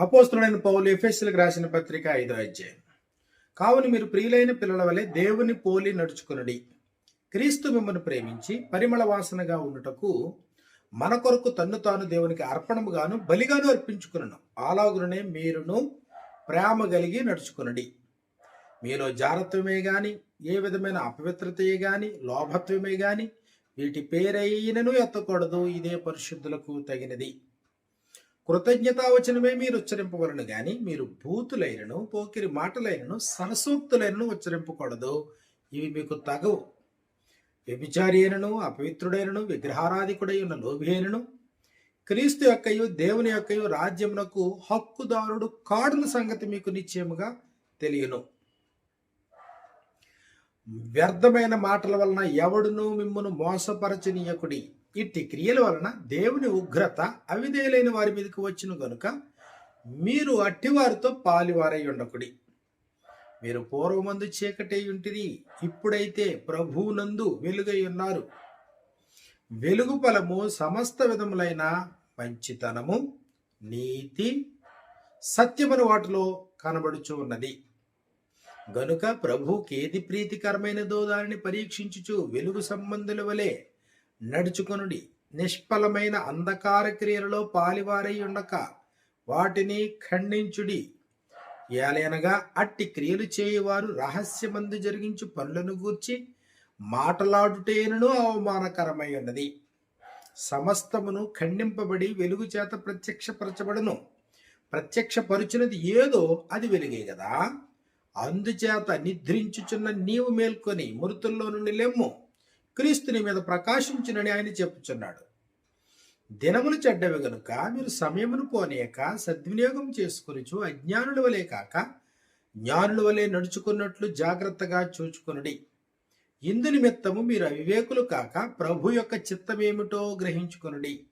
అపోస్తుడైన పౌలు ఎఫెస్లకు రాసిన పత్రిక ఐదో అధ్యాయం. కావున మీరు ప్రియులైన పిల్లల వలె దేవుని పోలి నడుచుకునడి. క్రీస్తు మిమ్మల్ని ప్రేమించి పరిమళ వాసనగా ఉండుటకు మన కొరకు తన్ను తాను దేవునికి అర్పణముగాను బలిగాను అర్పించుకున్నాను అలాగుననే మీరును ప్రేమ కలిగి నడుచుకునడి. మీలో జారత్వమే గాని ఏ విధమైన అపవిత్రతయే గాని లోభత్వమే గాని వీటి పేరైనను ఎత్తకూడదు. ఇదే పరిశుద్ధులకు తగినది. కృతజ్ఞతావచనమే మీరు ఉచ్చరింపవలను గాని మీరు భూతులైనను పోకిరి మాటలైనను సరసూక్తులైనను ఉచ్చరింపకూడదు. ఇవి మీకు తగవు. వ్యభిచారి అయినను అపవిత్రుడైనను విగ్రహారాధికుడై ఉన్న లోభి అయినను క్రీస్తు యొక్కయు దేవుని యొక్కయు రాజ్యమునకు హక్కుదారుడు కాడున సంగతి మీకు నిశ్చయముగా తెలియను. వ్యర్థమైన మాటల వలన ఎవడును మిమ్మను మోసపరచనీయకుడి. ఇట్టి క్రియల వలన దేవుని ఉగ్రత అవిధేయులైన వారి మీదకి వచ్చును గనుక మీరు అట్టివారితో పాలివారై ఉండకుడి. మీరు పూర్వమందు చీకటై ఉంటిరి ఇప్పుడైతే ప్రభువునందు వెలుగై ఉన్నారు. వెలుగు ఫలము సమస్త విధములైన మంచితనము నీతి సత్యమను వాటిలో కనబడుచు ఉన్నది. గనుక ప్రభుకేది ప్రీతికరమైనదో దానిని పరీక్షించుచు వెలుగు సంబంధుల వలె నడుచుకొనుడి. నిష్ఫలమైన అంధకార క్రియలలో పాలివారై ఉండక వాటిని ఖండించుడి. ఏలైనగా అట్టి క్రియలు చేయువారు రహస్యమందు జరిగించు పనులను గూర్చి మాటలాడుటేనను అవమానకరమై ఉన్నది. సమస్తమును ఖండింపబడి వెలుగు చేత ప్రత్యక్షపరచబడును. ప్రత్యక్షపరుచినది ఏదో అది వెలుగే కదా అందుచేత నిద్రించుచున్న నీవు మేల్కొని మృతుల్లో నుండి లెమ్ము. క్రీస్తుని మీద ప్రకాశించునని ఆయన చెప్పుచున్నాడు. దినములు చెడ్డవి గనుక మీరు సమయమును పోనేక సద్వినియోగం చేసుకునిచు అజ్ఞానుల వలె కాక జ్ఞానుల వలె నడుచుకున్నట్లు జాగ్రత్తగా చూచుకొనుడి. ఇందు నిమిత్తము మీరు అవివేకులు కాక ప్రభు యొక్క చిత్తమేమిటో గ్రహించుకొనుడి.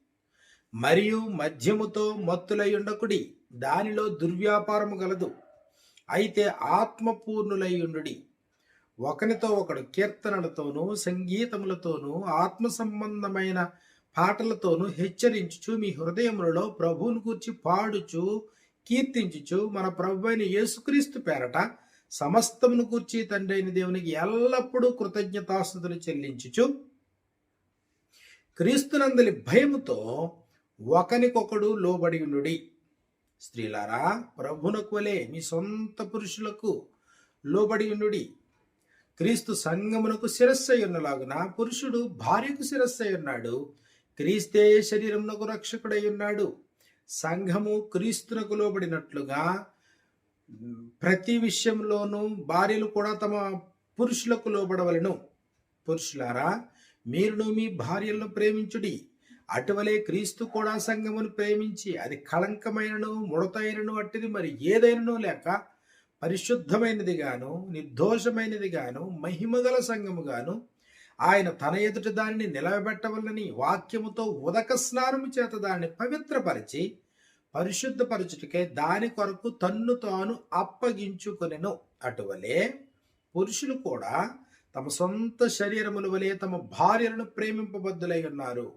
మరియు మద్యముతో మత్తులై ఉండకుడి దానిలో దుర్వ్యాపారము గలదు. అయితే ఆత్మపూర్ణులై ఉండుడి. ఒకనితో ఒకడు కీర్తనలతోనూ సంగీతములతోనూ ఆత్మ సంబంధమైన పాటలతోనూ హెచ్చరించుచు మీ హృదయములలో ప్రభువును కూర్చి పాడుచు కీర్తించుచు మన ప్రభు అయిన యేసుక్రీస్తు పేరట సమస్తమును కూర్చి తండ్రి అయిన దేవునికి ఎల్లప్పుడూ కృతజ్ఞతాస్తుతులు చెల్లించుచు క్రీస్తునందలి భయముతో ఒకనికొకడు లోబడి ఉండుడి. స్త్రీలారా ప్రభునకు వలే మీ సొంత పురుషులకు లోబడి ఉండుడి. క్రీస్తు సంగమునకు శిరస్సయ్యున్నలాగున పురుషుడు భార్యకు శిరస్సయ్యున్నాడు. క్రీస్తే శరీరమునకు రక్షకుడై ఉన్నాడు సంఘము క్రీస్తునకు లోబడినట్లుగా ప్రతి విషయంలోనూ భార్యలు కూడా తమ పురుషులకు లోబడవలను. పురుషులారా మీరును మీ భార్యలను ప్రేమించుడి. అటువలే క్రీస్తు కూడా సంఘమును ప్రేమించి అది కళంకమైనను ముడతైనను అట్టిది మరి ఏదైనను లేక పరిశుద్ధమైనది గాను నిర్దోషమైనది గాను మహిమగల సంఘము గాను ఆయన తన ఎదుట దానిని నిలబెట్టవలని వాక్యముతో ఉదక స్నానము చేత దాన్ని పవిత్రపరిచి పరిశుద్ధపరచుటకే దాని కొరకు తన్ను తాను అప్పగించుకొనెను. అటువలే పురుషులు కూడా తమ సొంత శరీరముల వలె తమ భార్యలను ప్రేమింపబద్దులై ఉన్నారు.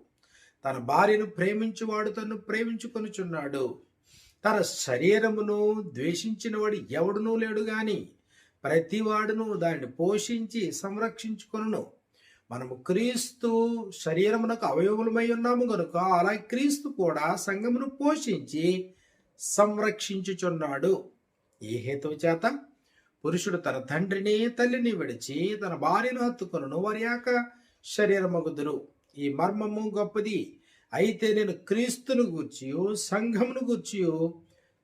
తన భార్యను ప్రేమించువాడు తను ప్రేమించుకొనుచున్నాడు. తన శరీరమును ద్వేషించినవాడు ఎవడునూ లేడు గాని ప్రతివాడును దానిని పోషించి సంరక్షించుకొను మనము క్రీస్తు శరీరమునకు అవయవలమై ఉన్నాము గనుక అలా క్రీస్తు కూడా సంఘమును పోషించి సంరక్షించుచున్నాడు. ఏ హేతువు చేత? పురుషుడు తన తండ్రిని తల్లిని విడిచి తన భార్యను హత్తుకొను వారి యొక్క శరీరమగుదురు. ఈ మర్మము గొప్పది. అయితే నేను క్రీస్తును గూర్చియో సంఘమును గూర్చియో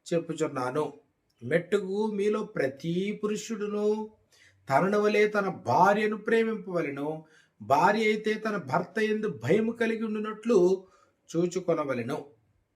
చెప్పుచున్నాను. మెట్టుకు మీలో ప్రతి పురుషుడును తనను వలె తన భార్యను ప్రేమింపవలెను భార్య అయితే తన భర్త ఎందు భయము కలిగి ఉండినట్లు చూచుకొనవలెను.